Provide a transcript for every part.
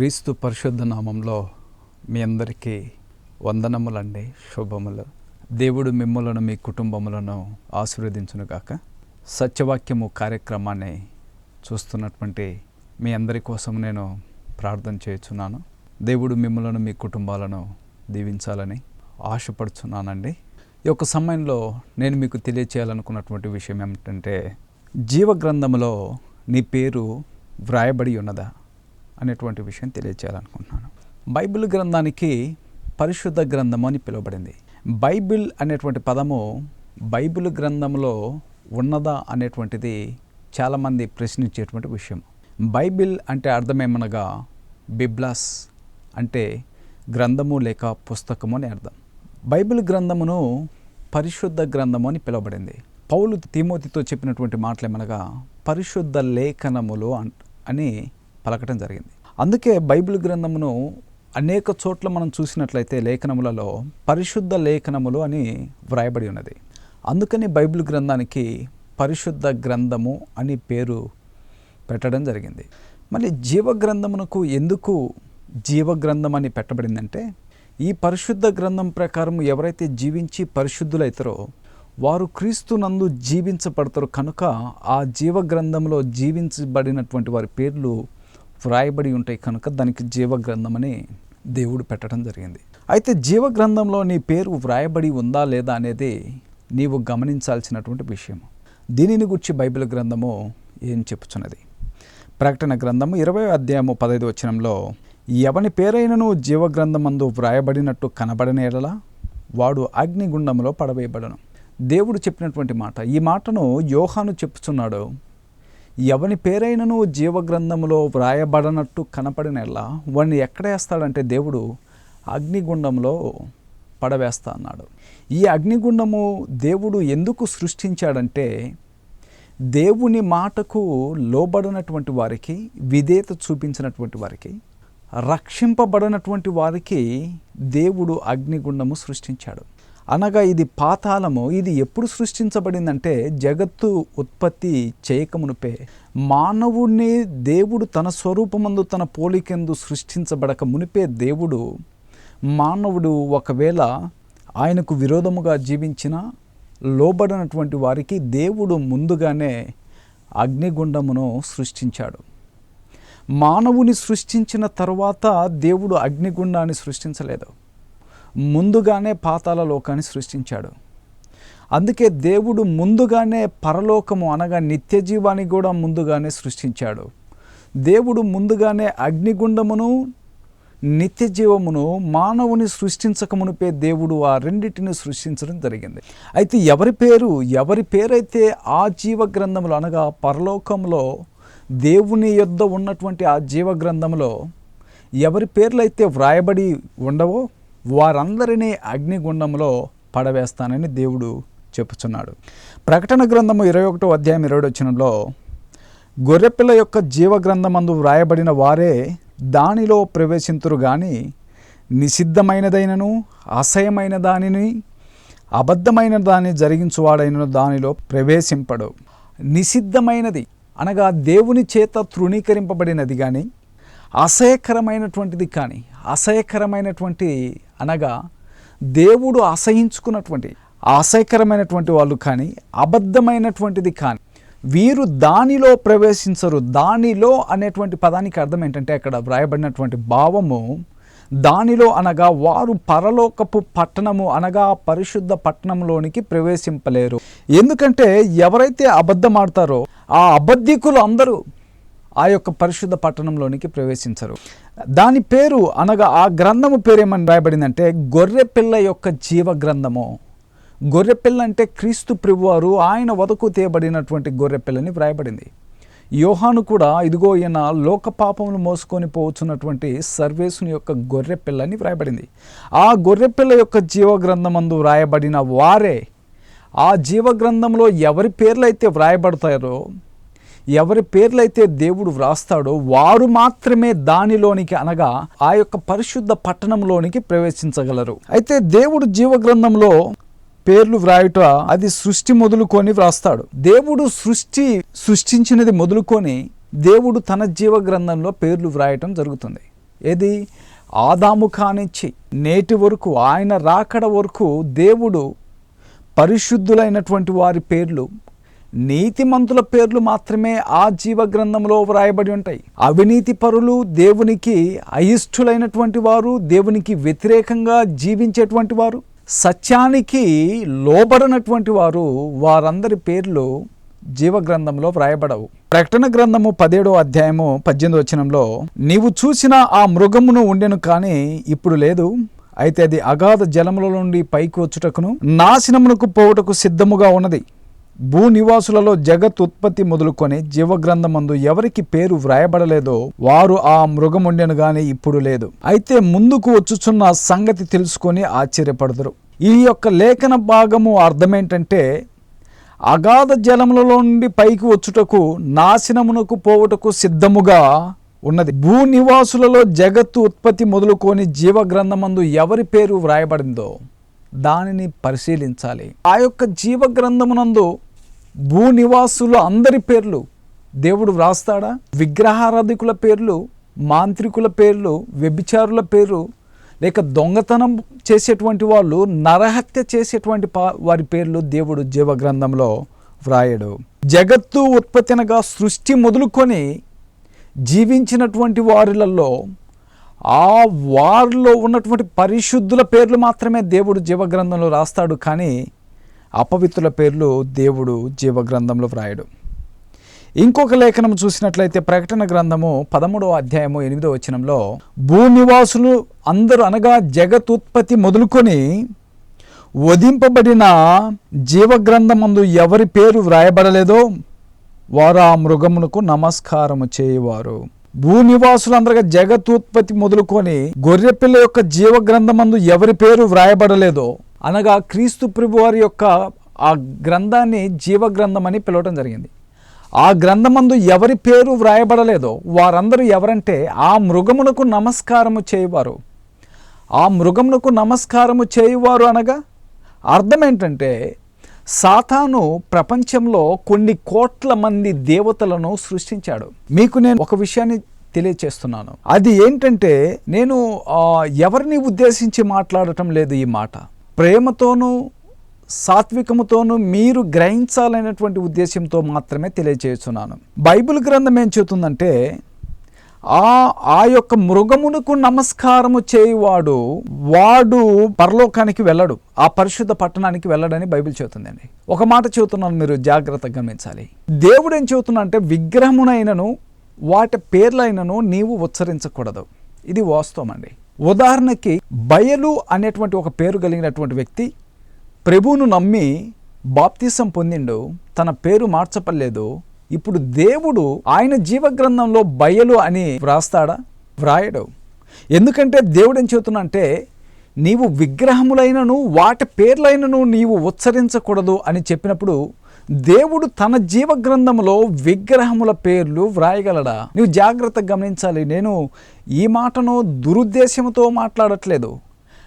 క్రీస్తు పరిశుద్ధ నామంలో మీ అందరికీ వందనములండి శుభములు. దేవుడు మిమ్మలను మీ కుటుంబములను ఆశీర్వదించునుగాక. సత్యవాక్యము కార్యక్రమాన్ని చూస్తున్నటువంటి మీ అందరి కోసం నేను ప్రార్థన చేయుచున్నాను. దేవుడు మిమ్మలను మీ కుటుంబాలను దీవించాలని ఆశపడుచున్నానండి. ఈ యొక్క సమయంలో నేను మీకు తెలియచేయాలనుకున్నటువంటి విషయం ఏమిటంటే జీవ గ్రంథములో నీ పేరు వ్రాయబడి ఉన్నదా? అనేటువంటి విషయం తెలియచేయాలనుకుంటున్నాను. బైబిల్ గ్రంథానికి పరిశుద్ధ గ్రంథము అని పిలువబడింది. బైబిల్ అనేటువంటి పదము బైబిల్ గ్రంథంలో ఉన్నదా అనేటువంటిది చాలామంది ప్రశ్నించేటువంటి విషయం. బైబిల్ అంటే అర్థమేమనగా బిబ్లాస్ అంటే గ్రంథము లేక పుస్తకము అని అర్థం. బైబిల్ గ్రంథమును పరిశుద్ధ గ్రంథము అని పిలువబడింది. పౌలు తిమోతితో చెప్పినటువంటి మాటలేమనగా పరిశుద్ధ లేఖనములు అని పలకటం జరిగింది. అందుకే బైబిల్ గ్రంథమును అనేక చోట్ల మనం చూసినట్లయితే లేఖనములలో పరిశుద్ధ లేఖనములు అని వ్రాయబడి ఉన్నది. అందుకని బైబిల్ గ్రంథానికి పరిశుద్ధ గ్రంథము అని పేరు పెట్టడం జరిగింది. మళ్ళీ జీవ గ్రంథమునకు ఎందుకు జీవ గ్రంథం అని పెట్టబడిందంటే ఈ పరిశుద్ధ గ్రంథం ప్రకారం ఎవరైతే జీవించి పరిశుద్ధులైతారో వారు క్రీస్తునందు జీవించబడతారు కనుక ఆ జీవ గ్రంథంలో జీవించబడినటువంటి వారి పేర్లు వ్రాయబడి ఉంటాయి కనుక దానికి జీవగ్రంథం అని దేవుడు పెట్టడం జరిగింది. అయితే జీవ గ్రంథంలో నీ పేరు వ్రాయబడి ఉందా లేదా అనేది నీవు గమనించాల్సినటువంటి విషయం దీనిని గురించి బైబిల్ గ్రంథము ఏం చెప్పుచున్నది? ప్రకటన గ్రంథము ఇరవై అధ్యాయము పదహైదు వచనంలో ఎవని పేరైనను జీవగ్రంథమందు వ్రాయబడినట్టు కనబడని ఎడలా వాడు అగ్నిగుండంలో పడవేయబడను. దేవుడు చెప్పినటువంటి మాట. ఈ మాటను యోహాను చెప్పుచున్నాడు. ఎవని పేరైనను జీవగ్రంథంలో వ్రాయబడనట్టు కనపడిన ఎలా వాడిని ఎక్కడ వేస్తాడంటే దేవుడు అగ్నిగుండంలో పడవేస్తా అన్నాడు. ఈ అగ్నిగుండము దేవుడు ఎందుకు సృష్టించాడంటే దేవుని మాటకు లోబడినటువంటి వారికి విధేయత చూపించినటువంటి వారికి రక్షింపబడినటువంటి వారికి దేవుడు అగ్నిగుండము సృష్టించాడు. అనగా ఇది పాతాళము ఇది ఎప్పుడు సృష్టించబడిందంటే జగత్తు ఉత్పత్తి చేయకమునుపే మానవుణ్ణి దేవుడు తన స్వరూపమందు తన పోలికెందు సృష్టించబడక మునిపే దేవుడు మానవుడు ఒకవేళ ఆయనకు విరోధముగా జీవించిన లోబడినటువంటి వారికి దేవుడు ముందుగానే అగ్నిగుండమును సృష్టించాడు. మానవుని సృష్టించిన తర్వాత దేవుడు అగ్నిగుండాన్ని సృష్టించలేదు. ముందుగానే పాతాల లోకాన్ని సృష్టించాడు. అందుకే దేవుడు ముందుగానే పరలోకము అనగా నిత్య జీవాన్ని కూడా ముందుగానే సృష్టించాడు. దేవుడు ముందుగానే అగ్నిగుండమును నిత్య జీవమును మానవుని సృష్టించకమునిపే దేవుడు ఆ రెండింటిని సృష్టించడం జరిగింది. అయితే ఎవరి పేరు ఎవరి పేరైతే ఆ జీవ గ్రంథములు అనగా పరలోకంలో దేవుని యొద్ద ఉన్నటువంటి ఆ జీవ గ్రంథంలో ఎవరి పేర్లైతే వ్రాయబడి ఉండవో వారందరినీ అగ్నిగుండంలో పడవేస్తానని దేవుడు చెప్పుచున్నాడు. ప్రకటన గ్రంథము ఇరవై ఒకటో అధ్యాయం ఇరవై వచ్చినంలో గొర్రెపిల్ల యొక్క జీవ గ్రంథమందు వ్రాయబడిన వారే దానిలో ప్రవేశింతురు కానీ నిషిద్ధమైనదైనను అసహ్యమైన దానిని అబద్ధమైన దాన్ని జరిగించువాడైన దానిలో ప్రవేశింపడు. నిషిద్ధమైనది అనగా దేవుని చేత తృణీకరింపబడినది కానీ అసహ్యకరమైనటువంటిది కానీ అసహ్యకరమైనటువంటి అనగా దేవుడు అసహించుకున్నటువంటి అసహ్యకరమైనటువంటి వాళ్ళు కానీ అబద్ధమైనటువంటిది కానీ వీరు దానిలో ప్రవేశించరు. దానిలో అనేటువంటి పదానికి అర్థం ఏంటంటే అక్కడ వ్రాయబడినటువంటి భావము దానిలో అనగా వారు పరలోకపు పట్టణము అనగా పరిశుద్ధ పట్టణంలోనికి ప్రవేశింపలేరు. ఎందుకంటే ఎవరైతే అబద్ధం ఆడతారో ఆ అబద్ధికులు అందరూ ఆ యొక్క పరిశుద్ధ పట్టణంలోనికి ప్రవేశించరు. దాని పేరు అనగా ఆ గ్రంథము పేరు ఏమని రాయబడిందంటే గొర్రె పిల్ల యొక్క జీవ గ్రంథము గొర్రెపిల్ల అంటే క్రీస్తు ప్రభువారు ఆయన వదకు తేయబడినటువంటి గొర్రెపిల్లని వ్రాయబడింది. యోహాను కూడా ఇదిగో ఈయన లోక పాపములు మోసుకొని పోవచ్చున్నటువంటి సర్వేసుని యొక్క గొర్రెపిల్లని వ్రాయబడింది. ఆ గొర్రెపిల్ల యొక్క జీవ గ్రంథమందు వ్రాయబడిన వారే ఆ జీవ గ్రంథంలో ఎవరి అయితే వ్రాయబడతారో ఎవరి పేర్లైతే దేవుడు వ్రాస్తాడో వారు మాత్రమే దానిలోనికి అనగా ఆ యొక్క పరిశుద్ధ పట్టణంలోనికి ప్రవేశించగలరు. అయితే దేవుడు జీవ గ్రంథంలో పేర్లు వ్రాయుట అది సృష్టి మొదలుకొని వ్రాస్తాడు. దేవుడు సృష్టి సృష్టించినది మొదలుకొని దేవుడు తన జీవ గ్రంథంలో పేర్లు వ్రాయటం జరుగుతుంది. ఏది? ఆదాము కానిచ్చి నేటి వరకు ఆయన రాకడ వరకు దేవుడు పరిశుద్ధులైనటువంటి వారి పేర్లు నీతిమంతుల పేర్లు మాత్రమే ఆ జీవ గ్రంథంలో వ్రాయబడి ఉంటాయి. అవినీతి పరులు దేవునికి అయిష్ఠులైనటువంటి వారు దేవునికి వ్యతిరేకంగా జీవించేటువంటి వారు సత్యానికి లోబడినటువంటి వారు వారందరి పేర్లు జీవ గ్రంథంలో వ్రాయబడవు. ప్రకటన గ్రంథము పదిహేడో అధ్యాయము పద్దెనిమిది వచనంలో నీవు చూసిన ఆ మృగమును ఉండెను కానీ ఇప్పుడు లేదు. అయితే అది అగాధ జలముల నుండి పైకి వచ్చుటకును నాశనమునకు పోవుటకు సిద్ధముగా ఉన్నది. భూనివాసులలో జగత్ ఉత్పత్తి మొదలుకొని జీవగ్రంథమందు ఎవరికి పేరు వ్రాయబడలేదో వారు ఆ మృగముండెను గాని ఇప్పుడు లేదు. అయితే ముందుకు వచ్చుచున్న సంగతి తెలుసుకొని ఆశ్చర్యపడదురు. ఈ యొక్క లేఖన భాగము అర్థమేంటంటే అగాధ జలములలో నుండి పైకి వచ్చుటకు నాశనమునకు పోవుటకు సిద్ధముగా ఉన్నది. భూ నివాసులలో జగత్తు ఉత్పత్తి మొదలుకొని జీవ గ్రంథమందు ఎవరి పేరు వ్రాయబడిందో దానిని పరిశీలించాలి. ఆ యొక్క జీవగ్రంథమునందు భూనివాసులు అందరి పేర్లు. దేవుడు వ్రాస్తాడా? విగ్రహారాధికుల పేర్లు మాంత్రికుల పేర్లు వ్యభిచారుల పేరు లేక దొంగతనం చేసేటువంటి వాళ్ళు నరహత్య చేసేటువంటి వారి పేర్లు దేవుడు జీవగ్రంథంలో వ్రాయడు. జగత్తు ఉత్పత్తినగా సృష్టి మొదలుకొని జీవించినటువంటి వారిలలో ఆ వారిలో ఉన్నటువంటి పరిశుద్ధుల పేర్లు మాత్రమే దేవుడు జీవగ్రంథంలో రాస్తాడు. కానీ అపవిత్రుల పేర్లు దేవుడు జీవగ్రంథంలో వ్రాయడు. ఇంకొక లేఖనం చూసినట్లయితే ప్రకటన గ్రంథము పదమూడవ అధ్యాయము ఎనిమిదవ వచనంలో భూనివాసులు అందరూ అనగా జగతుత్పత్తి మొదలుకొని వధింపబడిన జీవగ్రంథమందు ఎవరి పేరు వ్రాయబడలేదో వారు ఆ మృగమునకు నమస్కారము చేయవారు. భూనివాసులందరగా జగతుత్పత్తి మొదలుకొని గొర్రెపిల్ల యొక్క జీవగ్రంథమందు ఎవరి పేరు వ్రాయబడలేదో అనగా క్రీస్తు ప్రభువారి యొక్క ఆ గ్రంథాన్ని జీవగ్రంథం అని పిలవడం జరిగింది. ఆ గ్రంథమందు ఎవరి పేరు వ్రాయబడలేదో వారందరూ ఎవరంటే ఆ మృగమునకు నమస్కారము చేయువారు. ఆ మృగమునకు నమస్కారము చేయువారు అనగా అర్థం ఏంటంటే సాతాను ప్రపంచంలో కొన్ని కోట్ల మంది దేవతలను సృష్టించాడు. మీకు నేను ఒక విషయాన్ని తెలియచేస్తున్నాను. అది ఏంటంటే నేను ఎవరిని ఉద్దేశించి మాట్లాడటం లేదు ఈ మాట. ప్రేమతోనూ సాత్వికముతోనూ మీరు గ్రహించాలనేటువంటి ఉద్దేశంతో మాత్రమే తెలియచేస్తున్నాను. బైబిల్ గ్రంథం ఏం చెబుతుందంటే ఆ ఆ యొక్క మృగమునకు నమస్కారము చేయువాడు వాడు పరలోకానికి వెళ్ళడు ఆ పరిశుద్ధ పట్టణానికి వెళ్ళడని బైబిల్ చెబుతుందండి. ఒక మాట చెబుతున్నాను మీరు జాగ్రత్తగా గమనించాలి. దేవుడు ఏం చెబుతున్నా అంటే విగ్రహమునైనను వాటి పేర్లైనను నీవు ఉచ్చరించకూడదు. ఇది వాస్తవం అండి ఉదాహరణకి బయలు అనేటువంటి ఒక పేరు కలిగినటువంటి వ్యక్తి ప్రభువును నమ్మి బాప్తీసం పొందిండు తన పేరు మార్చపలేదు ఇప్పుడు దేవుడు ఆయన జీవగ్రంథంలో బయలు అని వ్రాస్తాడా? వ్రాయడు. ఎందుకంటే దేవుడు ఏం చెబుతున్నా అంటే నీవు విగ్రహములైనను వాటి పేర్లైనను నీవు ఉచ్చరించకూడదు అని చెప్పినప్పుడు దేవుడు తన జీవ గ్రంథములో విగ్రహముల పేర్లు వ్రాయగలడా? నువ్వు జాగ్రత్తగా గమనించాలి. నేను ఈ మాటను దురుద్దేశంతో మాట్లాడట్లేదు.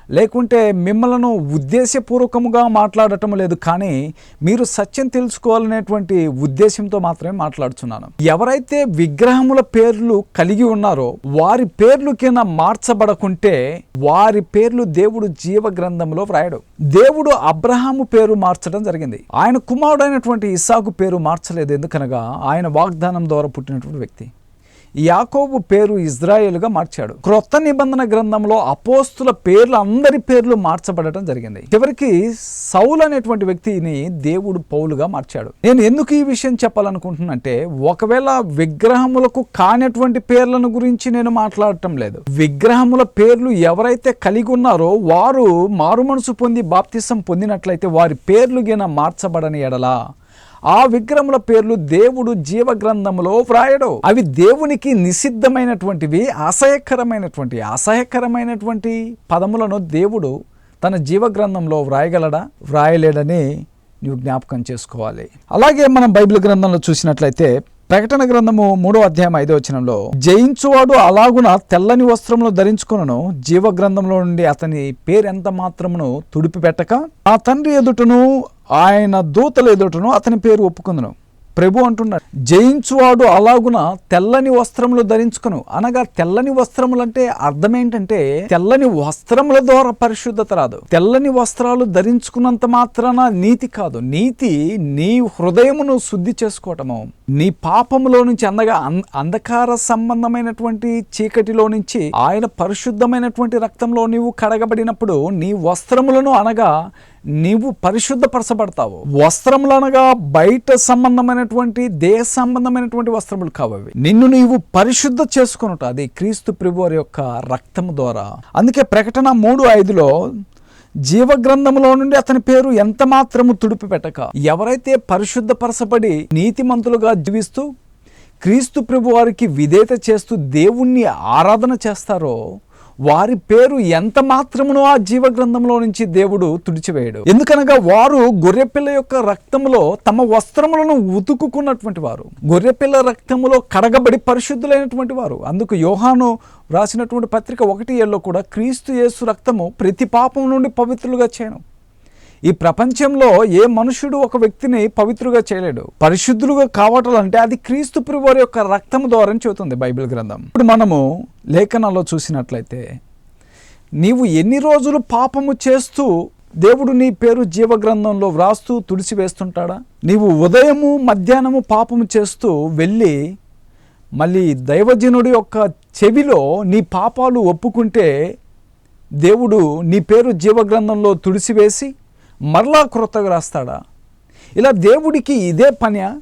లేకుంటే మిమ్మలను ఉద్దేశపూర్వకముగా మాట్లాడటం లేదు. కానీ మీరు సత్యం తెలుసుకోవాలనేటువంటి ఉద్దేశంతో మాత్రమే మాట్లాడుతున్నాను ఎవరైతే విగ్రహముల పేర్లు కలిగి ఉన్నారో వారి పేర్లు కింద మార్చబడకుంటే వారి పేర్లు దేవుడు జీవ గ్రంథంలో వ్రాయడు. దేవుడు అబ్రహాము పేరు మార్చడం జరిగింది. ఆయన కుమారుడైనటువంటి ఇసాకు పేరు మార్చలేదు. ఎందుకనగా ఆయన వాగ్దానం ద్వారా పుట్టినటువంటి వ్యక్తి. యాకోబు పేరు ఇజ్రాయేల్గా మార్చాడు. క్రొత్త నిబంధన గ్రంథంలో అపోస్తుల పేర్లు అందరి పేర్లు మార్చబడటం జరిగింది. చివరికి సౌల్ అనేటువంటి వ్యక్తిని దేవుడు పౌలుగా మార్చాడు. నేను ఎందుకు ఈ విషయం చెప్పాలనుకుంటున్నానంటే ఒకవేళ విగ్రహములకు కానటువంటి పేర్లను గురించి నేను మాట్లాడటం లేదు. విగ్రహముల పేర్లు ఎవరైతే కలిగి ఉన్నారో వారు మారు మనసు పొంది బాప్తిసం పొందినట్లయితే వారి పేర్లు గిన మార్చబడని ఎడలా ఆ విగ్రహముల పేర్లు దేవుడు జీవ గ్రంథములో వ్రాయడు. అవి దేవునికి నిషిద్ధమైనటువంటివి అసహ్యకరమైనటువంటి అసహ్యకరమైనటువంటి పదములను దేవుడు తన జీవ గ్రంథంలో వ్రాయగలడా? వ్రాయలేడని నీవు జ్ఞాపకం చేసుకోవాలి. అలాగే మనం బైబిల్ గ్రంథంలో చూసినట్లయితే ప్రకటన గ్రంథము మూడో అధ్యాయం ఐదో వచనంలో జయించువాడు అలాగున తెల్లని వస్త్రములు ధరించుకును జీవ గ్రంథంలో నుండి అతని పేరెంత మాత్రమును తుడిపి పెట్టక ఆ తండ్రి ఎదుటను ఆయన దూతలు ఎదుటను అతని పేరు ఒప్పుకుందును. ప్రభు అంటున్నాడు జయించువాడు అలాగున తెల్లని వస్త్రములు ధరించుకును. అనగా తెల్లని వస్త్రములు అంటే అర్థం ఏంటంటే తెల్లని వస్త్రముల ద్వారా పరిశుద్ధత రాదు. తెల్లని వస్త్రాలు ధరించుకున్నంత మాత్రాన నీతి కాదు. నీతి నీ హృదయమును శుద్ధి చేసుకోవటము. నీ పాపములో నుంచి అందగా అం- అంధకార సంబంధమైనటువంటి చీకటిలో నుంచి ఆయన పరిశుద్ధమైనటువంటి రక్తంలో నీవు కడగబడినప్పుడు నీ వస్త్రములను అనగా నీవు పరిశుద్ధపరచబడతావు. వస్త్రములు అనగా బయట సంబంధమైనటువంటి దేహ సంబంధమైనటువంటి వస్త్రములు కావవి. నిన్ను నీవు పరిశుద్ధ చేసుకున్నట్టు అది క్రీస్తు ప్రభువారి యొక్క రక్తము ద్వారా. అందుకే ప్రకటన మూడు ఐదులో జీవ గ్రంథములో నుండి అతని పేరు ఎంత మాత్రము తుడిపి పెట్టక ఎవరైతే పరిశుద్ధపరచబడి నీతిమంతులుగా జీవిస్తూ క్రీస్తు ప్రభువారికి విధేత విధేయత చేస్తూ దేవుణ్ణి ఆరాధన చేస్తారో వారి పేరు ఎంత మాత్రమునో ఆ జీవ గ్రంథంలో నుంచి దేవుడు తుడిచివేయడు. ఎందుకనగా వారు గొర్రెపిల్ల యొక్క రక్తములో తమ వస్త్రములను ఉతుకుకున్నటువంటి వారు. గొర్రెపిల్ల రక్తములో కడగబడి పరిశుద్ధులైనటువంటి వారు. అందుకు యోహాను రాసినటువంటి పత్రిక ఒకటి ఏళ్ళలో కూడా క్రీస్తు యేసు రక్తము ప్రతి పాపం నుండి పవిత్రులుగా చేయను. ఈ ప్రపంచంలో ఏ మనుషుడు ఒక వ్యక్తిని పవిత్రుగా చేయలేడు. పరిశుద్ధులుగా కావటాలంటే అది క్రీస్తు వారి యొక్క రక్తం ద్వారా చెబుతుంది బైబిల్ గ్రంథం. ఇప్పుడు మనము లేఖనాల్లో చూసినట్లయితే నీవు ఎన్ని రోజులు పాపము చేస్తూ దేవుడు నీ పేరు జీవ గ్రంథంలో వ్రాస్తూ తుడిచివేస్తుంటాడా? నీవు ఉదయము మధ్యాహ్నము పాపము చేస్తూ వెళ్ళి మళ్ళీ దైవజనుడి యొక్క చెవిలో నీ పాపాలు ఒప్పుకుంటే దేవుడు నీ పేరు జీవగ్రంథంలో తుడిసివేసి మరలా క్రొత్తగా రాస్తాడా? ఇలా దేవుడికి ఇదే పనియా?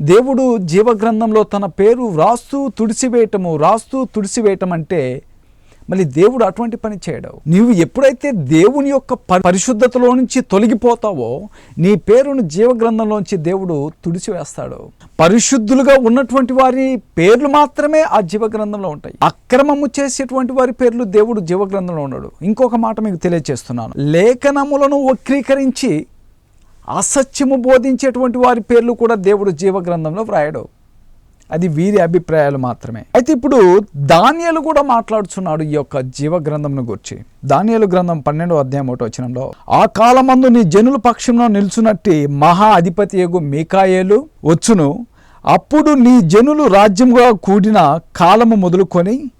దేవుడు జీవగ్రంథంలో తన పేరు వ్రాస్తూ తుడిసివేయటము రాస్తూ తుడిసివేయటం అంటే మళ్ళీ దేవుడు అటువంటి పని చేయడు. నీవు ఎప్పుడైతే దేవుని యొక్క పరిశుద్ధతలో నుంచి తొలగిపోతావో నీ పేరును జీవగ్రంథంలోంచి దేవుడు తుడిచివేస్తాడు. పరిశుద్ధులుగా ఉన్నటువంటి వారి పేర్లు మాత్రమే ఆ జీవగ్రంథంలో ఉంటాయి. అక్రమము చేసేటువంటి వారి పేర్లు దేవుడు జీవగ్రంథంలో ఉన్నాడు ఇంకొక మాట మీకు తెలియజేస్తున్నాను లేఖనములను వక్రీకరించి అసత్యము బోధించేటువంటి వారి పేర్లు కూడా దేవుడు జీవగ్రంథంలో వ్రాయడు. అది వీరి అభిప్రాయాలు మాత్రమే. అయితే ఇప్పుడు దానియలు కూడా మాట్లాడుచున్నాడు ఈ యొక్క జీవ గ్రంథంను గురించి. దానియలు గ్రంథం పన్నెండో అధ్యాయం ఒకటి వచ్చినంలో ఆ కాలమందు నీ జనుల పక్షంలో నిల్చున్నట్టి మహా అధిపతి ఎగు మీకాయేలు వచ్చును. అప్పుడు నీ జనులు రాజ్యముగా కూడిన కాలము మొదలుకొని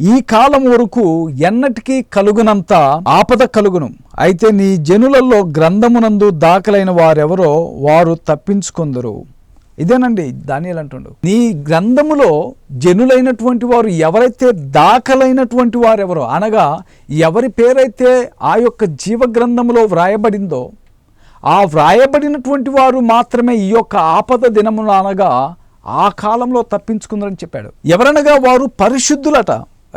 ఈ కాలం వరకు ఎన్నటికీ కలుగునంత ఆపద కలుగును. అయితే నీ జనులలో గ్రంథమునందు దాఖలైన వారెవరో వారు తప్పించుకుందరు. ఇదేనండి దానియలు అంటుండు. నీ గ్రంథములో జనులైనటువంటి వారు ఎవరైతే దాఖలైనటువంటి వారెవరో అనగా ఎవరి పేరైతే ఆ యొక్క జీవ గ్రంథములో వ్రాయబడిందో ఆ వ్రాయబడినటువంటి వారు మాత్రమే ఈ యొక్క ఆపద దినమున అనగా ఆ కాలంలో తప్పించుకుందరని చెప్పాడు. ఎవరనగా వారు పరిశుద్ధులట.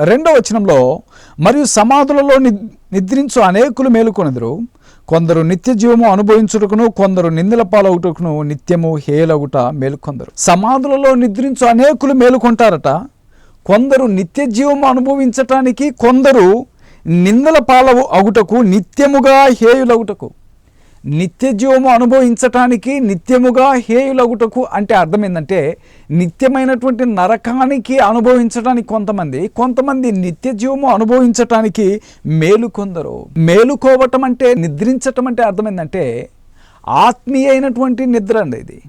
రెండవ వచనంలో మరియు సమాధులలో ని- నిద్రించు అనేకులు మేలుకొనెదరు. కొందరు నిత్య జీవము అనుభవించుటకును కొందరు నిందల పాలవుటకును నిత్యము హేలగుట మేలుకొందరు. సమాధులలో నిద్రించు అనేకులు మేలుకొంటారట. కొందరు నిత్య జీవము అనుభవించటానికి కొందరు నిందల పాలవు అగుటకు నిత్యముగా హేయులగుటకు. నిత్యజీవము అనుభవించటానికి నిత్యముగా హేయులగుటకు అంటే అర్థం ఏంటంటే నిత్యమైనటువంటి నరకానికి అనుభవించడానికి కొంతమంది కొంతమంది నిత్యజీవము అనుభవించటానికి మేలుకొందరు మేలుకోవటం అంటే నిద్రించటం అంటే అర్థం ఏంటంటే ఆత్మీయ అయినటువంటి నిద్ర అండి ఇది.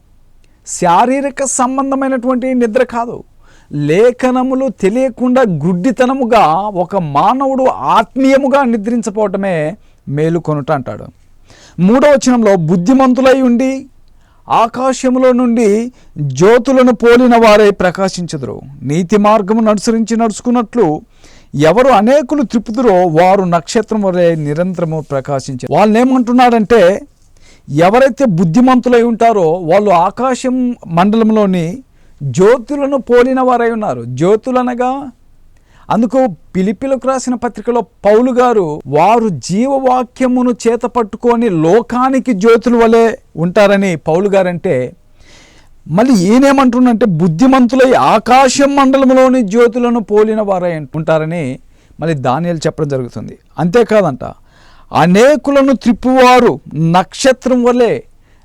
శారీరక సంబంధమైనటువంటి నిద్ర కాదు. లేఖనములు తెలియకుండా గుడ్డితనముగా ఒక మానవుడు ఆత్మీయముగా నిద్రించపోవటమే మేలుకొనుట అంటాడు. మూడవ వచనంలో బుద్ధిమంతులై ఉండి ఆకాశములో నుండి జ్యోతులను పోలిన వారే ప్రకాశించదురు. నీతి మార్గమును అనుసరించి నడుచుకున్నట్లు ఎవరు అనేకులు త్రిపుదురో వారు నక్షత్రం వలె నిరంతరము ప్రకాశించారు వాళ్ళు ఏమంటున్నారంటే ఎవరైతే బుద్ధిమంతులై ఉంటారో వాళ్ళు ఆకాశం మండలంలోని జ్యోతులను పోలిన వారై ఉన్నారు. జ్యోతులనగా అందుకు పిలిపిలకు రాసిన పత్రికలో పౌలు గారు వారు జీవవాక్యమును చేత పట్టుకొని లోకానికి జ్యోతుల వలె ఉంటారని పౌలు గారంటే మళ్ళీ ఈయనేమంటున్నంటే బుద్ధిమంతులై ఆకాశం మండలంలోని జ్యోతులను పోలిన వారై ఉంటారని మళ్ళీ దానియాలు చెప్పడం జరుగుతుంది. అంతేకాదంట అనేకులను త్రిప్పువారు నక్షత్రం వలె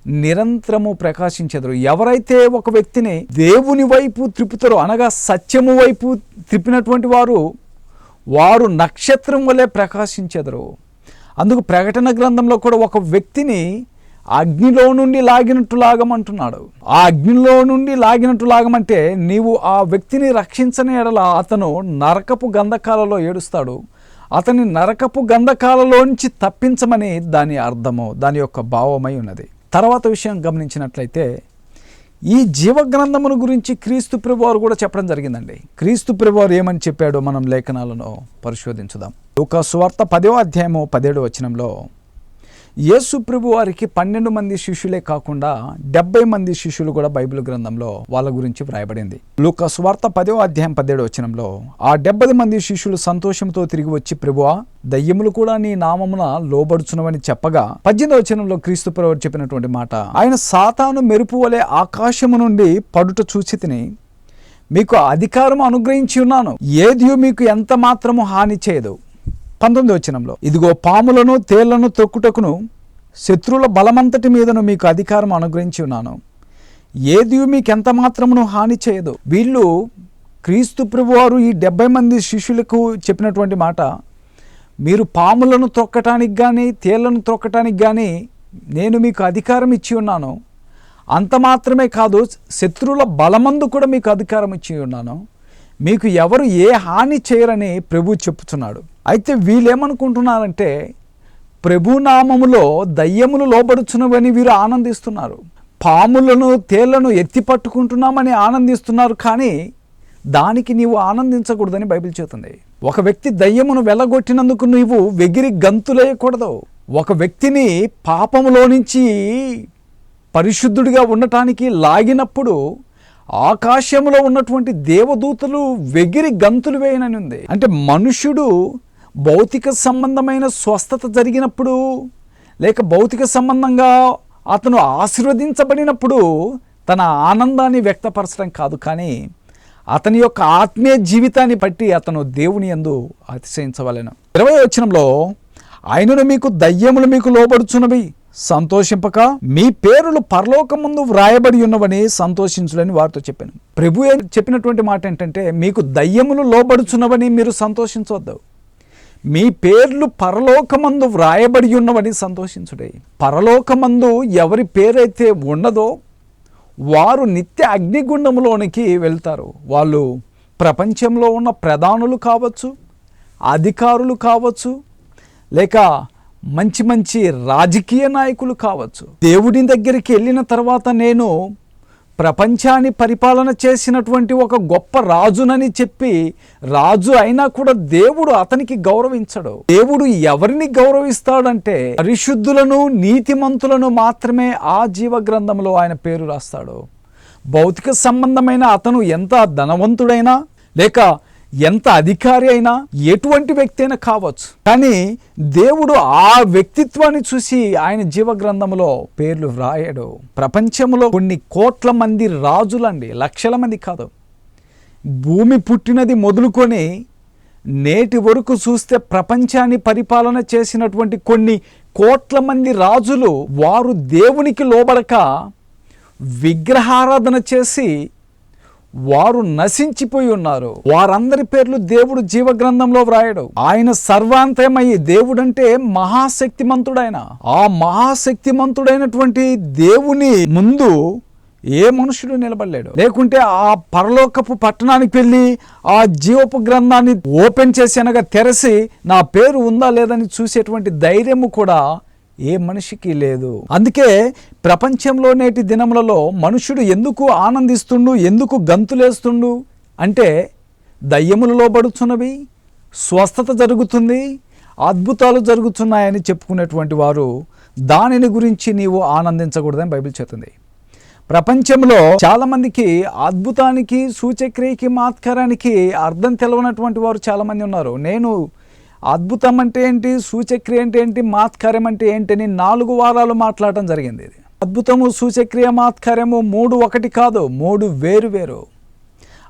నిరంతరము ప్రకాశించెదరు. ఎవరైతే ఒక వ్యక్తిని దేవుని వైపు త్రిపుతారో అనగా సత్యము వైపు త్రిప్పినటువంటి వారు వారు నక్షత్రం వలె ప్రకాశించెదరు. అందుకు ప్రకటన గ్రంథంలో కూడా ఒక వ్యక్తిని అగ్నిలో నుండి లాగినట్టు లాగమంటున్నాడు ఆ అగ్నిలో నుండి లాగినట్టు లాగమంటే నీవు ఆ వ్యక్తిని రక్షించని ఎడల అతను నరకపు గంధకాలలో ఏడుస్తాడు. అతని నరకపు గంధకాలలోంచి తప్పించమని దాని అర్థము దాని యొక్క భావమై ఉన్నది. తర్వాత విషయం గమనించినట్లయితే ఈ జీవగ్రంథమును గురించి క్రీస్తు ప్రభువారు కూడా చెప్పడం జరిగిందండి. క్రీస్తు ప్రభువారు ఏమని చెప్పాడో మనం లేఖనాలను పరిశోధించుదాం. ఒక సువార్త పదో అధ్యాయము పదేడు వచనంలో యేసు ప్రభు వారికి పన్నెండు మంది శిష్యులే కాకుండా డెబ్బై మంది శిష్యులు కూడా బైబిల్ గ్రంథంలో వాళ్ళ గురించి వ్రాయబడింది. లూకా స్వార్థ పదో అధ్యాయం పదిహేడు వచనంలో ఆ డెబ్బై మంది శిష్యులు సంతోషంతో తిరిగి వచ్చి ప్రభువా దయ్యములు కూడా నీ నామమున లోబడుచునవని చెప్పగా పద్దెనిమిది వచనంలో క్రీస్తు ప్రభు చెప్పినటువంటి మాట ఆయన సాతాను మెరుపు వలె ఆకాశము నుండి పడుట చూచి తిని మీకు అధికారం అనుగ్రహించి ఉన్నాను. ఏదియో మీకు ఎంత మాత్రము హాని చేయదు. పంతొమ్మిది వచ్చినంలో ఇదిగో పాములను తేళ్ళను తొక్కుటకును శత్రువుల బలమంతటి మీదను మీకు అధికారం అనుగ్రహించి ఉన్నాను. ఏది మీకు ఎంత మాత్రమును హాని చేయదు. వీళ్ళు క్రీస్తు ప్రభువారు ఈ డెబ్బై మంది శిష్యులకు చెప్పినటువంటి మాట మీరు పాములను త్రొక్కటానికి కానీ తేళ్ళను త్రొక్కటానికి కానీ నేను మీకు అధికారం ఇచ్చి ఉన్నాను. అంత మాత్రమే కాదు శత్రువుల బలమందు కూడా మీకు అధికారం ఇచ్చి ఉన్నాను. మీకు ఎవరు ఏ హాని చేయరని ప్రభు చెప్తున్నాడు అయితే వీళ్ళేమనుకుంటున్నారంటే ప్రభునామములో దయ్యములు లోబడుచున్నవని వీరు ఆనందిస్తున్నారు. పాములను తేళ్ళను ఎత్తి పట్టుకుంటున్నామని ఆనందిస్తున్నారు కానీ దానికి నీవు ఆనందించకూడదని బైబిల్ చెబుతుంది. ఒక వ్యక్తి దయ్యమును వెళ్ళగొట్టినందుకు నీవు వెగిరి గంతులేయకూడదు. ఒక వ్యక్తిని పాపములో నుంచి పరిశుద్ధుడిగా ఉండటానికి లాగినప్పుడు ఆకాశంలో ఉన్నటువంటి దేవదూతలు వెగిరి గంతులు వేయనని ఉంది. అంటే మనుషుడు భౌతిక సంబంధమైన స్వస్థత జరిగినప్పుడు లేక భౌతిక సంబంధంగా అతను ఆశీర్వదించబడినప్పుడు తన ఆనందాన్ని వ్యక్తపరచడం కాదు కానీ అతని యొక్క ఆత్మీయ జీవితాన్ని బట్టి అతను దేవుని యందు అతిశయించవలను. ఇరవై వచనంలో ఆయనను మీకు దయ్యములు మీకు లోబడుచున్నవి సంతోషింపక మీ పేరులు పరలోక ముందు వ్రాయబడి ఉన్నవని సంతోషించులని వారితో చెప్పాను. ప్రభు చెప్పినటువంటి మాట ఏంటంటే మీకు దయ్యములు లోబడుచున్నవని మీరు సంతోషించవద్దు. మీ పేర్లు పరలోకమందు వ్రాయబడి ఉన్నవని సంతోషించుడే. పరలోకమందు ఎవరి పేరైతే ఉన్నదో వారు నిత్య అగ్నిగుండంలోనికి వెళ్తారు. వాళ్ళు ప్రపంచంలో ఉన్న ప్రధానులు కావచ్చు అధికారులు కావచ్చు లేక మంచి మంచి రాజకీయ నాయకులు కావచ్చు. దేవుడి దగ్గరికి వెళ్ళిన తర్వాత నేను ప్రపంచాన్ని పరిపాలన చేసినటువంటి ఒక గొప్ప రాజునని చెప్పి రాజు అయినా కూడా దేవుడు అతనికి గౌరవించడు. దేవుడు ఎవరిని గౌరవిస్తాడంటే పరిశుద్ధులను నీతిమంతులను మాత్రమే ఆ జీవ గ్రంథంలో ఆయన పేరు రాస్తాడు. భౌతిక సంబంధమైన అతను ఎంత ధనవంతుడైనా లేక ఎంత అధికారి అయినా ఎటువంటి వ్యక్తి అయినా కావచ్చు. కానీ దేవుడు ఆ వ్యక్తిత్వాన్ని చూసి ఆయన జీవ గ్రంథంలో పేర్లు వ్రాయడు. ప్రపంచంలో కొన్ని కోట్ల మంది రాజులండి లక్షల మంది కాదు. భూమి పుట్టినది మొదలుకొని నేటి వరకు చూస్తే ప్రపంచాన్ని పరిపాలన చేసినటువంటి కొన్ని కోట్ల మంది రాజులు వారు దేవునికి లోబడక విగ్రహారాధన చేసి వారు నశించిపోయి ఉన్నారు. వారందరి పేర్లు దేవుడు జీవ గ్రంథంలో వ్రాయడు. ఆయన సర్వాంతమయ్యి దేవుడంటే మహాశక్తిమంతుడైన. ఆ మహాశక్తిమంతుడైనటువంటి దేవుని ముందు ఏ మనుషుడు నిలబడలేడు. లేకుంటే ఆ పరలోకపు పట్టణానికి వెళ్ళి ఆ జీవపు గ్రంథాన్ని ఓపెన్ చేసి అనగా తెరసి నా పేరు ఉందా లేదని చూసేటువంటి ధైర్యము కూడా ఏ మనిషికి లేదు. అందుకే ప్రపంచంలో నేటి దినములలో మనుషుడు ఎందుకు ఆనందిస్తుండు ఎందుకు గంతులేస్తుండు? అంటే దయ్యములు లోబడుచున్నవి స్వస్థత జరుగుతుంది అద్భుతాలు జరుగుతున్నాయని చెప్పుకునేటువంటి వారు దానిని గురించి నీవు ఆనందించకూడదని బైబిల్ చెప్తుంది. ప్రపంచంలో చాలామందికి అద్భుతానికి సూచక్రియకి మాత్కారానికి అర్థం తెలవనటువంటి వారు చాలామంది ఉన్నారు. నేను అద్భుతం అంటే ఏంటి సూచక్రియ అంటే ఏంటి మాత్కార్యం అంటే ఏంటి అని నాలుగు వారాలు మాట్లాడటం జరిగింది ఇది. అద్భుతము సూచక్రియ మాత్కార్యము మూడు ఒకటి కాదు మూడు వేరు వేరు.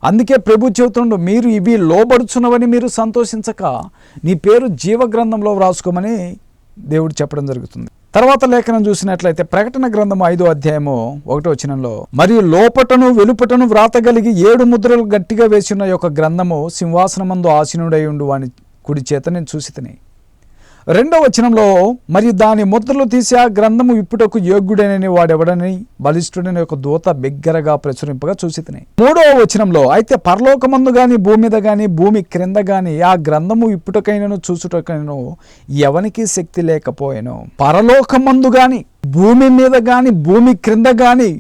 అందుకే ప్రభు చెబుతుండు మీరు ఇవి లోబడుచున్నవని మీరు సంతోషించక నీ పేరు జీవ గ్రంథంలో వ్రాసుకోమని దేవుడు చెప్పడం జరుగుతుంది. తర్వాత లేఖనం చూసినట్లయితే ప్రకటన గ్రంథం ఐదో అధ్యాయము ఒకటో వచనంలో మరియు లోపటను వెలుపటను వ్రాతగలిగి ఏడు ముద్రలు గట్టిగా వేసిన యొక్క గ్రంథము సింహాసనమందు ఆసీనుడై ఉండు వాని కుడి చేత నేను చూసి తిని. రెండవ వచనంలో మరియు దాని ముద్రలు తీసి ఆ గ్రంథము ఇప్పుటకు యోగ్యుడనని వాడెవడని బలిష్ఠుడని ఒక దూత బిగ్గరగా ప్రచురింపగా చూసి మూడవ వచనంలో అయితే పరలోకమందు గాని భూమి మీద గాని భూమి క్రింద గాని ఆ గ్రంథము ఇప్పుటకైనను చూసుటకైనను ఎవనికి శక్తి లేకపోయాను? పరలోకమందు గాని భూమి మీద గాని భూమి క్రింద గాని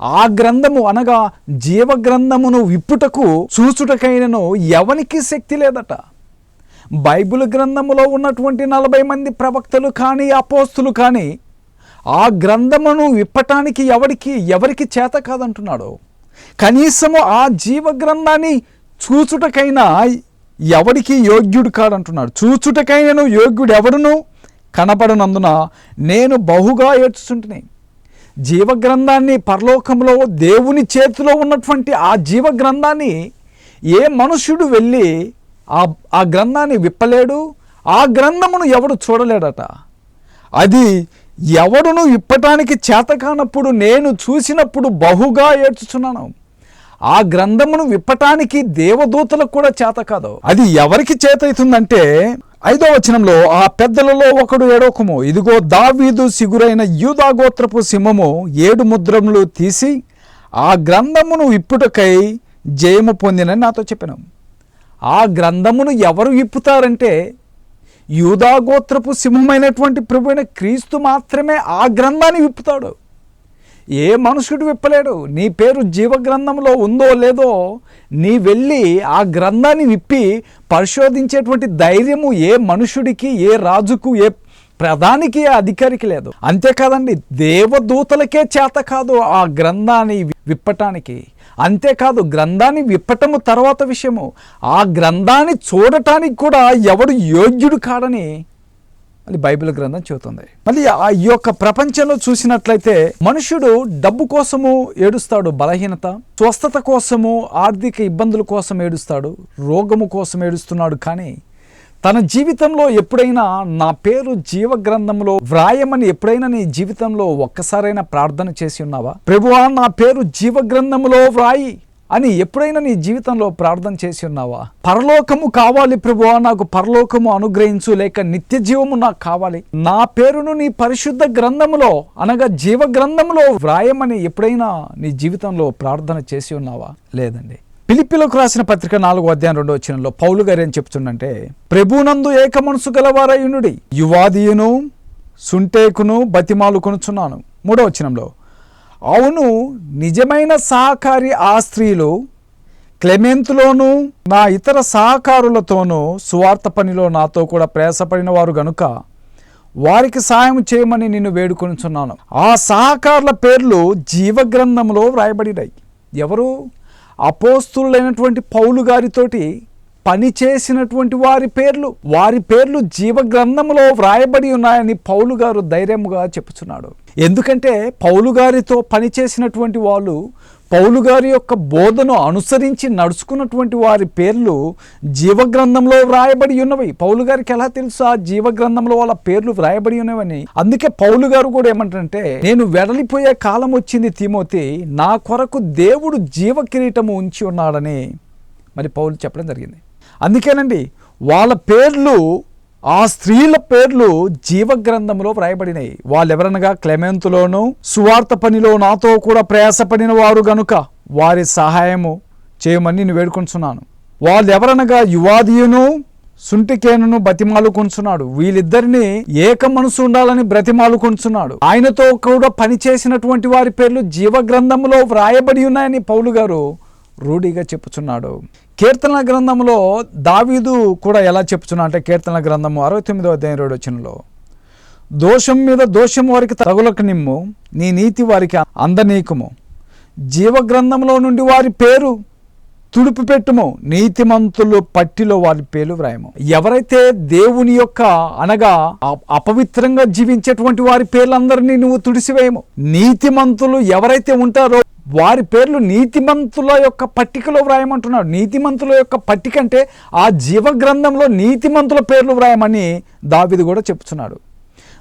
ఆ గ్రంథము అనగా జీవ గ్రంథమును విప్పుటకు చూసుటకైనను ఎవనికి శక్తి లేదట? బైబిల్ గ్రంథములో ఉన్నటువంటి నలభై మంది ప్రవక్తలు కానీ అపోస్తులు కానీ ఆ గ్రంథమును విప్పటానికి ఎవరికి ఎవరికి చేత కాదంటున్నాడు. కనీసము ఆ జీవ గ్రంథాన్ని చూచుటకైనా ఎవడికి యోగ్యుడు కాడంటున్నాడు. చూచుటకైనను యోగ్యుడు ఎవడును? కనపడనందున నేను బహుగా ఏడ్చుచుంటున్నాయి జీవ గ్రంథాన్ని పరలోకంలో దేవుని చేతిలో ఉన్నటువంటి ఆ జీవ గ్రంథాన్ని ఏ మనుష్యుడు వెళ్ళి ఆ ఆ గ్రంథాన్ని విప్పలేడు ఆ గ్రంథమును ఎవడు చూడలేడట? అది ఎవడును విప్పటానికి చేత కానప్పుడు నేను చూసినప్పుడు బహుగా ఏడ్చుచున్నాను. ఆ గ్రంథమును విప్పటానికి దేవదూతలకు కూడా చేత కాదు. అది ఎవరికి చేత అవుతుందంటే ఐదో వచనంలో ఆ పెద్దలలో ఒకడు ఏడోకము ఇదిగో దావీదు సిగురైన యూదాగోత్రపు సింహము ఏడు ముద్రములు తీసి ఆ గ్రంథమును విప్పుటకై జయము పొందినని నాతో చెప్పినాం. ఆ గ్రంథమును ఎవరు విప్పుతారంటే యూదాగోత్రపు సింహమైనటువంటి ప్రభువైన క్రీస్తు మాత్రమే ఆ గ్రంథాన్ని విప్పుతాడు. ఏ మనుషుడు విప్పలేడు. నీ పేరు జీవ గ్రంథంలో ఉందో లేదో నీ వెళ్ళి ఆ గ్రంథాన్ని విప్పి పరిశోధించేటువంటి ధైర్యము ఏ మనుషుడికి ఏ రాజుకు ఏ ప్రధానికి ఏ అధికారికి లేదు. అంతేకాదండి దేవదూతలకే చేత కాదు ఆ గ్రంథాన్ని విప్పటానికి. అంతేకాదు గ్రంథాన్ని విప్పటము తర్వాత విషయము. ఆ గ్రంథాన్ని చూడటానికి కూడా ఎవడు యోగ్యుడు కాడని అది బైబిల్ గ్రంథం చెబుతుంది. మళ్ళీ ఆ ఈ యొక్క ప్రపంచంలో చూసినట్లయితే మనుషుడు డబ్బు కోసము ఏడుస్తాడు బలహీనత స్వస్థత కోసము ఆర్థిక ఇబ్బందుల కోసం ఏడుస్తాడు రోగము కోసం ఏడుస్తున్నాడు కానీ తన జీవితంలో ఎప్పుడైనా నా పేరు జీవ గ్రంథంలో వ్రాయమని ఎప్పుడైనా నీ జీవితంలో ఒక్కసారైనా ప్రార్థన చేసి ఉన్నావా? ప్రభువా నా పేరు జీవ గ్రంథంలో వ్రాయి అని ఎప్పుడైనా నీ జీవితంలో ప్రార్థన చేసి ఉన్నావా? పరలోకము కావాలి ప్రభువా నాకు పరలోకము అనుగ్రహించు లేక నిత్య జీవము నాకు కావాలి. నా పేరును నీ పరిశుద్ధ గ్రంథములో అనగా జీవ గ్రంథములో వ్రాయమని ఎప్పుడైనా నీ జీవితంలో ప్రార్థన చేసి ఉన్నావా? లేదండి. పిలిపిలకు రాసిన పత్రిక నాలుగో అధ్యాయం రెండో వచ్చినంలో పౌలు గారు ఏం చెప్తుండంటే ప్రభునందు ఏక మనసు గలవారయునుడి యువాదియును సుంటేకును బతిమాలు కొనుచున్నాను. మూడో వచ్చినంలో అవును నిజమైన సహకారి ఆ స్త్రీలు క్లెమెంత్లోనూ నా ఇతర సహకారులతోనూ సువార్త పనిలో నాతో కూడా ప్రయాసపడిన వారు గనుక వారికి సాయం చేయమని నిన్ను వేడుకొనిచున్నాను. ఆ సహకారుల పేర్లు జీవగ్రంథంలో వ్రాయబడినాయి. ఎవరు? అపోస్తులైనటువంటి పౌలు గారితోటి పని చేసినటువంటి వారి పేర్లు వారి పేర్లు జీవగ్రంథంలో వ్రాయబడి ఉన్నాయని పౌలు గారు ధైర్యముగా చెప్పుచున్నాడు. ఎందుకంటే పౌలు గారితో పని చేసినటువంటి వాళ్ళు పౌలు గారి యొక్క బోధను అనుసరించి నడుచుకున్నటువంటి వారి పేర్లు జీవగ్రంథంలో వ్రాయబడి ఉన్నవి. పౌలు గారికి ఎలా తెలుసు? ఆ జీవగ్రంథంలో వాళ్ళ పేర్లు వ్రాయబడి ఉన్నవని. అందుకే పౌలు గారు కూడా ఏమంటారంటే నేను వెడలిపోయే కాలం వచ్చింది తిమోతి నా కొరకు దేవుడు జీవ కిరీటము ఉంచి ఉన్నాడని. మరి పౌలు చెప్పడం జరిగింది. అందుకేనండి వాళ్ళ పేర్లు ఆ స్త్రీల పేర్లు జీవగ్రంథంలో వ్రాయబడినాయి. వాళ్ళెవరనగా? క్లెమెంతులోను సువార్త పనిలో నాతో కూడా ప్రయాసపడిన వారు గనుక వారి సహాయము చేయమని నేను వేడుకొంచున్నాను. వాళ్ళెవరనగా? యువాదియును సుంటికేనును బతిమాలుకొంచున్నాడు. వీళ్ళిద్దరిని ఏక మనసు ఉండాలని బ్రతిమాలుకొంచున్నాడు. ఆయనతో కూడా పనిచేసినటువంటి వారి పేర్లు జీవగ్రంథంలో వ్రాయబడి ఉన్నాయని పౌలు గారు రూఢిగా చెప్పుచున్నాడు. కీర్తనల గ్రంథంలో దావీదు కూడా ఎలా చెప్తున్నా అంటే కీర్తనల గ్రంథము అరవై తొమ్మిదో అధ్యాయం రెండు వచ్చినలో దోషం మీద దోషం వారికి తగులకు నిమ్ము నీ నీతి వారికి అందనీకము. జీవగ్రంథంలో నుండి వారి పేరు తుడుపు పెట్టుము నీతిమంతులు పట్టిలో వారి పేర్లు వ్రాయము. ఎవరైతే దేవుని యొక్క అనగా అపవిత్రంగా జీవించేటువంటి వారి పేర్లందరినీ నువ్వు తుడిసివేయము. నీతిమంతులు ఎవరైతే ఉంటారో వారి పేర్లు నీతిమంతుల యొక్క పట్టికలో వ్రాయమంటున్నాడు. నీతిమంతుల యొక్క పట్టిక అంటే ఆ జీవ గ్రంథంలో నీతిమంతుల పేర్లు వ్రాయమని దావిది కూడా చెప్తున్నాడు.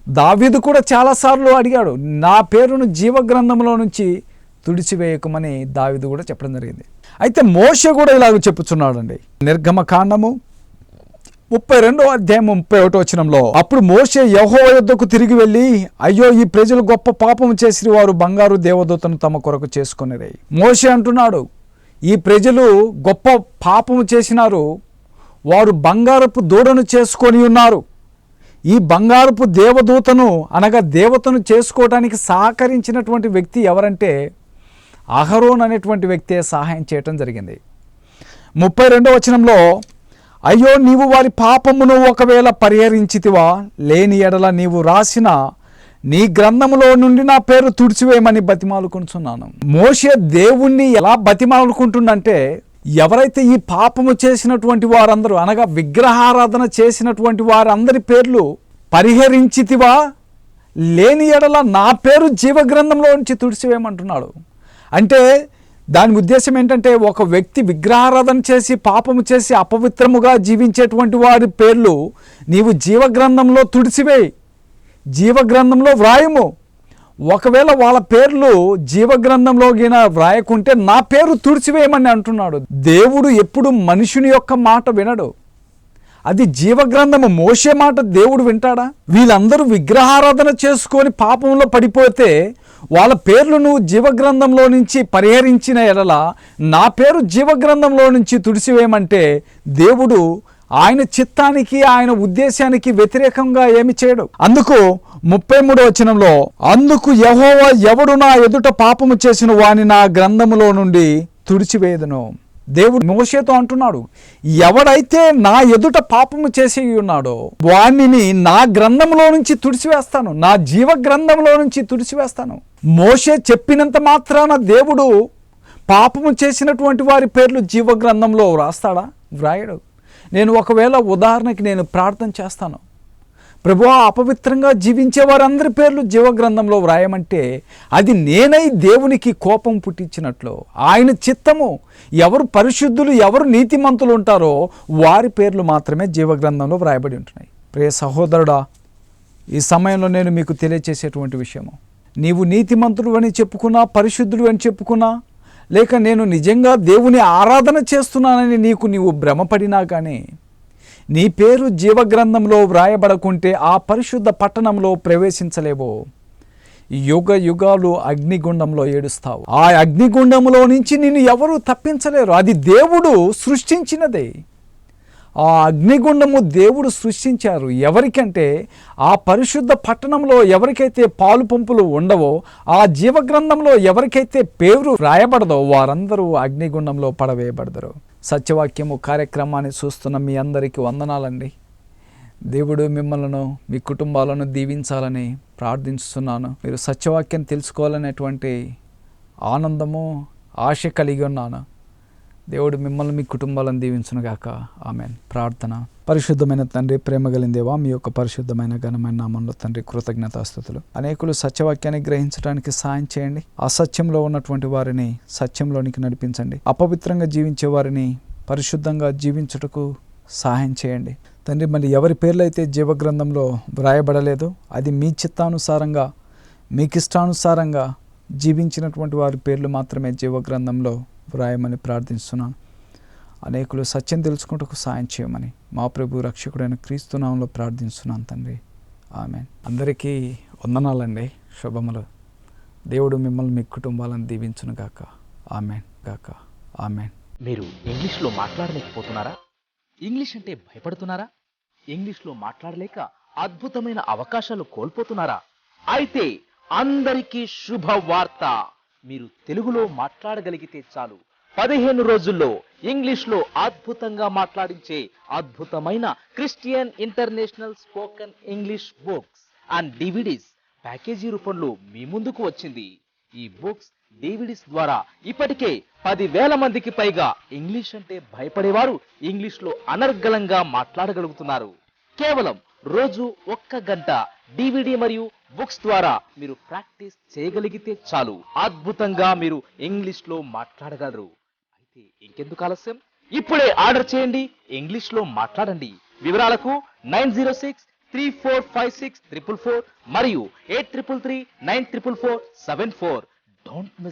దావిదు కూడా చాలాసార్లు అడిగాడు నా పేరును జీవ గ్రంథంలో నుంచి తుడిచివేయకమని దావిదు కూడా చెప్పడం జరిగింది. అయితే మోష కూడా ఇలాగ చెప్పుచున్నాడండి నిర్గమ కాండము ముప్పై రెండో అధ్యాయం ముప్పై ఒకటో వచనంలో అప్పుడు మోషే యహో యొద్దకు తిరిగి వెళ్ళి అయ్యో ఈ ప్రజలు గొప్ప పాపం చేసి వారు బంగారు దేవదూతను తమ కొరకు చేసుకునేది మోషే అంటున్నాడు ఈ ప్రజలు గొప్ప పాపము చేసినారు వారు బంగారపు దూడను చేసుకొని ఉన్నారు. ఈ బంగారపు దేవదూతను అనగా దేవతను చేసుకోవడానికి సహకరించినటువంటి వ్యక్తి ఎవరంటే అహరోన్ అనేటువంటి వ్యక్తే సహాయం చేయటం జరిగింది. ముప్పై రెండో వచనంలో అయ్యో నీవు వారి పాపమును ఒకవేళ పరిహరించితివా? లేని ఎడల నీవు రాసిన నీ గ్రంథములో నుండి నా పేరు తుడిచివేయమని బతిమాలుకుంటున్నాను. మోషే దేవుణ్ణి ఎలా బతిమాలుకుంటుండంటే ఎవరైతే ఈ పాపము చేసినటువంటి వారందరూ అనగా విగ్రహారాధన చేసినటువంటి వారందరి పేర్లు పరిహరించితివా? లేని ఎడల నా పేరు జీవగ్రంథంలో నుంచి తుడిచివేయమంటున్నాడు. అంటే దాని ఉద్దేశం ఏంటంటే ఒక వ్యక్తి విగ్రహారాధన చేసి పాపము చేసి అపవిత్రముగా జీవించేటువంటి వారి పేర్లు నీవు జీవగ్రంథంలో తుడిసివేయి జీవగ్రంథంలో వ్రాయము. ఒకవేళ వాళ్ళ పేర్లు జీవగ్రంథంలో గిన వ్రాయకుంటే నా పేరు తుడిచివేయమని అంటున్నాడు. దేవుడు ఎప్పుడు మనుషుని యొక్క మాట వినడు. అది జీవగ్రంథము మోసే మాట దేవుడు వింటాడా? వీళ్ళందరూ విగ్రహారాధన చేసుకొని పాపంలో పడిపోతే వాళ్ళ పేర్లను జీవగ్రంథంలో నుంచి పరిహరించిన ఎడల నా పేరు జీవగ్రంథంలో నుంచి తుడిసివేయమంటే దేవుడు ఆయన చిత్తానికి ఆయన ఉద్దేశానికి వ్యతిరేకంగా ఏమి చేయడు. అందుకు ముప్పై మూడో వచనంలో అందుకు యహోవ ఎవడు నా ఎదుట పాపము చేసిన వాని నా గ్రంథములో నుండి తుడిచివేయదును దేవుడు మోషేతో అంటున్నాడు ఎవడైతే నా ఎదుట పాపము చేసి ఉన్నాడో వాణ్ణిని నా గ్రంథంలో నుంచి తుడిచివేస్తాను నా జీవ గ్రంథంలో నుంచి తుడిచివేస్తాను. మోషే చెప్పినంత మాత్రాన దేవుడు పాపము చేసినటువంటి వారి పేర్లు జీవ గ్రంథంలో వ్రాస్తాడా? వ్రాయడు. నేను ఒకవేళ ఉదాహరణకి నేను ప్రార్థన చేస్తాను. ప్రభు అపవిత్రంగా జీవించే వారందరి పేర్లు జీవగ్రంథంలో వ్రాయమంటే అది నేనై దేవునికి కోపం పుట్టించినట్లు. ఆయన చిత్తము ఎవరు పరిశుద్ధులు ఎవరు నీతిమంతులు ఉంటారో వారి పేర్లు మాత్రమే జీవగ్రంథంలో వ్రాయబడి ఉంటున్నాయి. ప్రియ సహోదరుడా ఈ సమయంలో నేను మీకు తెలియచేసేటువంటి విషయము. నీవు నీతిమంతుడు అని చెప్పుకున్నా పరిశుద్ధుడు అని చెప్పుకున్నా లేక నేను నిజంగా దేవుని ఆరాధన చేస్తున్నానని నీకు నీవు భ్రమపడినా కానీ నీ పేరు జీవగ్రంథంలో వ్రాయబడకుంటే ఆ పరిశుద్ధ పట్టణంలో ప్రవేశించలేవో. యుగ యుగాలు అగ్నిగుండంలో ఏడుస్తావు. ఆ అగ్నిగుండంలో నుంచి నిన్ను ఎవరు తప్పించలేరు. అది దేవుడు సృష్టించినదే. ఆ అగ్నిగుండము దేవుడు సృష్టించారు. ఎవరికంటే ఆ పరిశుద్ధ పట్టణంలో ఎవరికైతే పాలు పంపులు ఉండవో ఆ జీవగ్రంథంలో ఎవరికైతే పేరు రాయబడదో వారందరూ అగ్నిగుండంలో పడవేయబడతారు. సత్యవాక్యము కార్యక్రమాన్ని చూస్తున్న మీ అందరికీ వందనాలండి. దేవుడు మిమ్మల్ని మీ కుటుంబాలను దీవించాలని ప్రార్థిస్తున్నాను. మీరు సత్యవాక్యం తెలుసుకోవాలనేటువంటి ఆనందము ఆశ కలిగి ఉన్నాను. దేవుడు మిమ్మల్ని మీ కుటుంబాలను దీవించునుగాక ఆమెన్. ప్రార్థన. పరిశుద్ధమైన తండ్రి ప్రేమ గలిందేవా మీ యొక్క పరిశుద్ధమైన ఘనమైన నామంలో తండ్రి కృతజ్ఞతాస్థుతులు. అనేకులు సత్యవాక్యాన్ని గ్రహించడానికి సాయం చేయండి. అసత్యంలో ఉన్నటువంటి వారిని సత్యంలోనికి నడిపించండి. అపవిత్రంగా జీవించే వారిని పరిశుద్ధంగా జీవించుటకు సహాయం చేయండి. తండ్రి మరి ఎవరి పేర్లు అయితే జీవగ్రంథంలో వ్రాయబడలేదో అది మీ చిత్తానుసారంగా మీకు ఇష్టానుసారంగా జీవించినటువంటి వారి పేర్లు మాత్రమే జీవగ్రంథంలో వ్రాయమని ప్రార్థిస్తున్నాను. అనేకులు సత్యం తెలుసుకుంటూ సాయం చేయమని మా ప్రభు రక్షకుడైన క్రీస్తునామంలో ప్రార్థిస్తున్నాను తండ్రి. ఆమె అందరికీ వందనాలండి. శుభములు. దేవుడు మిమ్మల్ని మీ కుటుంబాలను దీవించును గాక. ఆమెన్ గాక. ఆమెన్. మీరు ఇంగ్లీష్లో మాట్లాడలేకపోతున్నారా? ఇంగ్లీష్ అంటే భయపడుతున్నారా? ఇంగ్లీష్లో మాట్లాడలేక అద్భుతమైన అవకాశాలు కోల్పోతున్నారా? అయితే అందరికీ శుభవార్త. మీరు తెలుగులో మాట్లాడగలిగితే చాలు. పదిహేను రోజుల్లో ఇంగ్లీష్లో అద్భుతంగా మాట్లాడించే అద్భుతమైన Christian international spoken English books and DVDs package రూపంలో మీ ముందుకు వచ్చింది. ఈ బుక్స్ డివిడీస్ ద్వారా ఇప్పటికే పదివేల మందికి పైగా ఇంగ్లీష్ అంటే భయపడేవారు ఇంగ్లీష్లో అనర్గళంగా మాట్లాడగలుగుతున్నారు. కేవలం రోజు ఒక్క గంట డివిడి మరియు బుక్స్ ద్వారా మీరు ప్రాక్టీస్ చేయగలిగితే చాలు. అద్భుతంగా మీరు ఇంగ్లీష్లో మాట్లాడగలరు. అయితే ఇంకెందుకు ఆలస్యం? ఇప్పుడే ఆర్డర్ చేయండి ఇంగ్లీష్లో మాట్లాడండి. వివరాలకు nine zero six three four five six triple four మరియు eight triple three nine triple four seven four. Don't miss